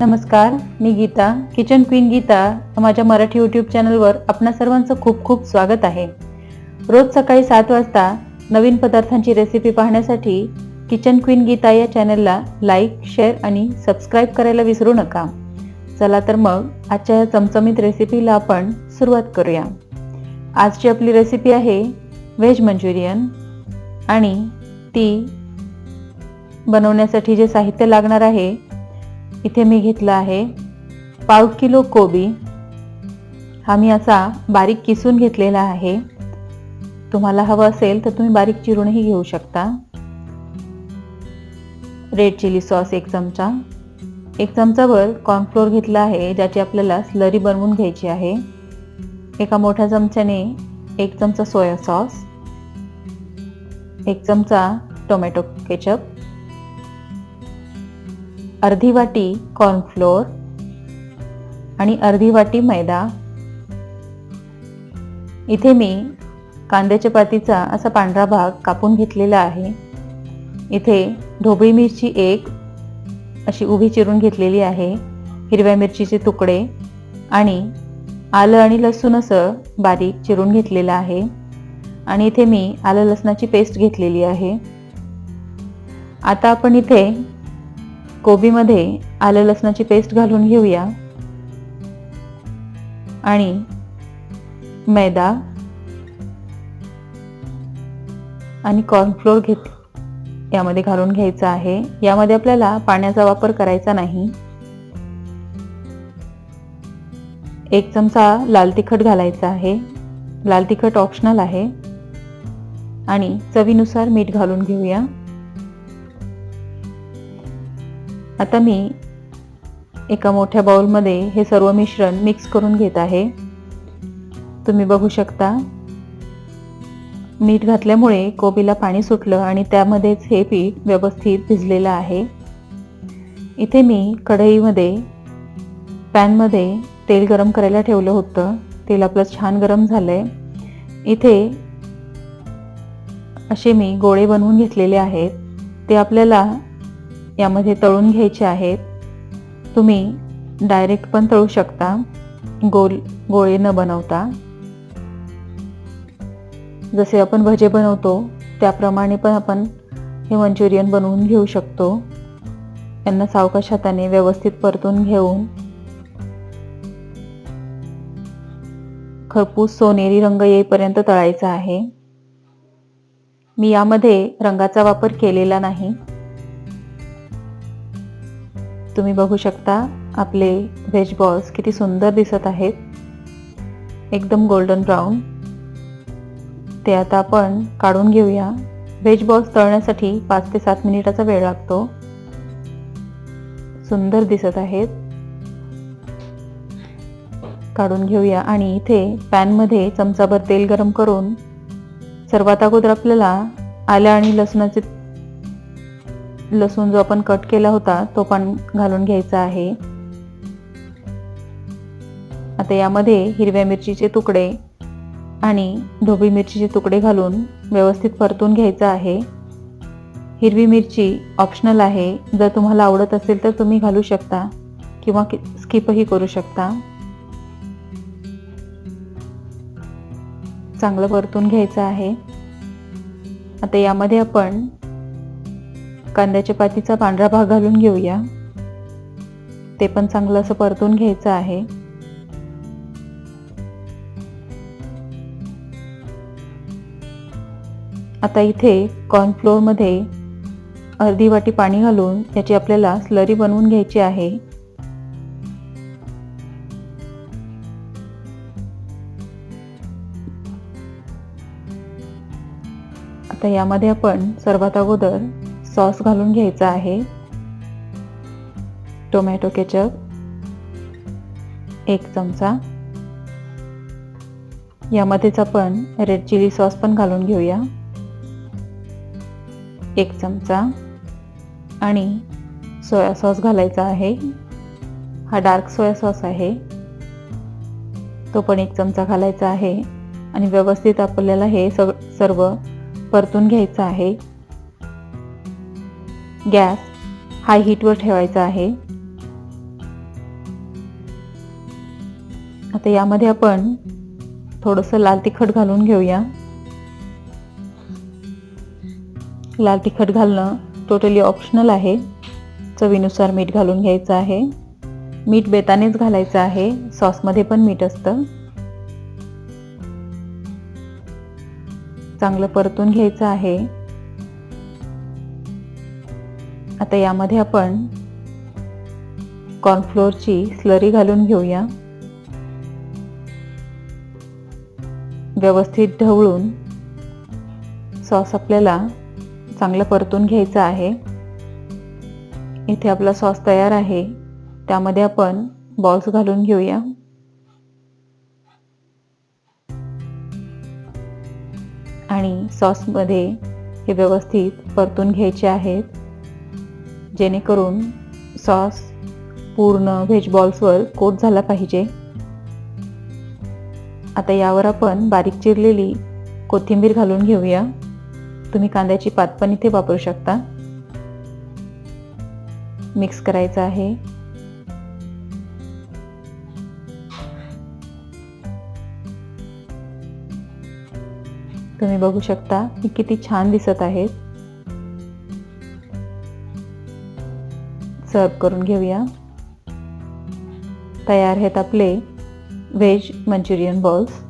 नमस्कार मी Geeta kitchen queen Geeta माझ्या मराठी यूट्यूब चॅनलवर आपणा सर्वांचं खूप खूप स्वागत आहे. रोज सकाळी सात वाजता नवीन पदार्थांची रेसिपी पाहण्यासाठी किचन क्वीन गीता या चॅनलला लाईक शेअर आणि सबस्क्राईब करायला विसरू नका. चला तर मग आजच्या या चमचमीत रेसिपीला आपण सुरुवात करूया. आजची आपली रेसिपी आहे व्हेज मंचुरियन आणि ती बनवण्यासाठी जे साहित्य लागणार आहे इथे मी घेतलं आहे पाव किलो कोबी. हा मी असा बारीक किसून घेतलेला आहे. तुम्हाला हवं असेल तर तुम्ही बारीक चिरूनही घेऊ शकता. रेड चिली सॉस एक चमचा. एक चमचाभर कॉर्नफ्लोअर घेतला आहे ज्याची आपल्याला स्लरी बनवून घ्यायची आहे. एका मोठ्या चमच्याने एक चमचा सोया सॉस एक चमचा टोमॅटो केचप अर्धी वाटी कॉर्नफ्लोअर आणि अर्धी वाटी मैदा. इथे मी कांद्याच्या पातीचा असा पांढरा भाग कापून घेतलेला आहे. इथे ढोबळी मिरची एक अशी उभी चिरून घेतलेली आहे. हिरव्या मिरचीचे तुकडे आणि आलं आणि लसूण असं बारीक चिरून घेतलेलं आहे. आणि इथे मी आलं लसणाची पेस्ट घेतलेली आहे. आता आपण इथे कोबीमध्ये आलं लसणाची पेस्ट घालून घेऊया. आणि मैदा आणि कॉर्नफ्लोअर घेत यामध्ये घालून घ्यायचा आहे. यामध्ये आपल्याला पाण्याचा वापर करायचा नाही. एक चमचा लाल तिखट घालायचा आहे. लाल तिखट ऑप्शनल आहे. आणि चवीनुसार मीठ घालून घेऊया. आता मी एका मोठ्या बाउलमध्ये हे सर्व मिश्रण मिक्स करून घेत आहे. तुम्ही बघू शकता मीठ घातल्यामुळे कोबीला पाणी सुटलं आणि त्यामध्येच हे पीठ व्यवस्थित भिजलेलं आहे. इथे मी कढईमध्ये पॅनमध्ये तेल गरम करायला ठेवलं होतं. तेल आपलं छान गरम झालं आहे इथे असे मी गोळे बनवून घेतलेले आहेत. ते आपल्याला यामध्ये तळून घ्यायचे आहेत. तुम्ही डायरेक्ट पण तळू शकता. गोल गोळे न बनवता. जसे आपण भजे बनवतो त्याप्रमाणे पण आपण हे मंचुरियन बनवून घेऊ शकतो. यांना सावकाश हाताने व्यवस्थित परतून घेऊन. खरपूस सोनेरी रंग येईपर्यंत तळायचा आहे. मी यामध्ये रंगाचा वापर केलेला नाही. तुम्ही बघू शकता आपले व्हेज बॉल्स किती सुंदर दिसत आहेत. एकदम गोल्डन ब्राऊन ते आता आपण काढून घेऊया. व्हेज बॉल्स तळण्यासाठी पाच ते सात मिनिटाचा वेळ लागतो. सुंदर दिसत आहेत. काढून घेऊया आणि इथे पॅनमध्ये चमचाभर तेल गरम करून सर्वात अगोदर आपल्याला आल्या आणि लसणाचे लसूण जो आपण कट केला होता तो पण घालून घ्यायचा आहे. आता यामध्ये हिरव्या मिरचीचे तुकडे आणि ढोबळी मिरचीचे तुकडे घालून व्यवस्थित परतून घ्यायचं आहे. हिरवी मिरची ऑप्शनल आहे. जर तुम्हाला आवडत असेल तर तुम्ही घालू शकता किंवा स्किपही करू शकता. चांगलं परतून घ्यायचं आहे. आता यामध्ये आपण कांद्याच्या पातीचा पांढरा भाग घालून घेऊया. ते पण चांगलं असं परतून घ्यायचं आहे. आता इथे कॉर्नफ्लोअरमध्ये अर्धी वाटी पाणी घालून त्याची आपल्याला स्लरी बनवून घ्यायची आहे. आता यामध्ये आपण सर्वात अगोदर सॉस घालून घ्यायचा आहे. टोमॅटो केचप एक चमचा. यामध्येच आपण रेड चिली सॉस पण घालून घेऊया. एक चमचा. आणि सोया सॉस घालायचा आहे. हा डार्क सोया सॉस आहे. तो पण एक चमचा घालायचा आहे. आणि व्यवस्थित आपल्याला हे सग सर्व परतून घ्यायचं आहे. गॅस हाय हीटवर ठेवायचा आहे. आता यामध्ये आपण थोडंसं लाल तिखट घालून घेऊया. लाल तिखट घालणं टोटली ऑप्शनल आहे. चवीनुसार मीठ घालून घ्यायचं आहे. मीठ बेतानेच घालायचं आहे. सॉसमध्ये पण मीठ असतं. चांगलं परतून घ्यायचं आहे. आता यामध्ये आपण कॉर्नफ्लोअरची स्लरी घालून घेऊया. व्यवस्थित ढवळून सॉस आपल्याला चांगलं परतून घ्यायचं आहे. इथे आपला सॉस तयार आहे. त्यामध्ये आपण बॉल्स घालून घेऊया. आणि सॉसमध्ये हे व्यवस्थित परतून घ्यायचे आहेत. जेणेकरून सॉस पूर्ण व्हेज बॉल्सवर कोट झाला पाहिजे. आता यावर आपण बारीक चिरलेली कोथिंबीर घालून घेऊया. तुम्ही कांद्याची पात पण इथे वापरू शकता. मिक्स करायचं आहे. तुम्ही बघू शकता की किती छान दिसत आहेत. सर्व करून घेऊया. तयार आहेत आपले व्हेज मंचुरियन बॉल्स.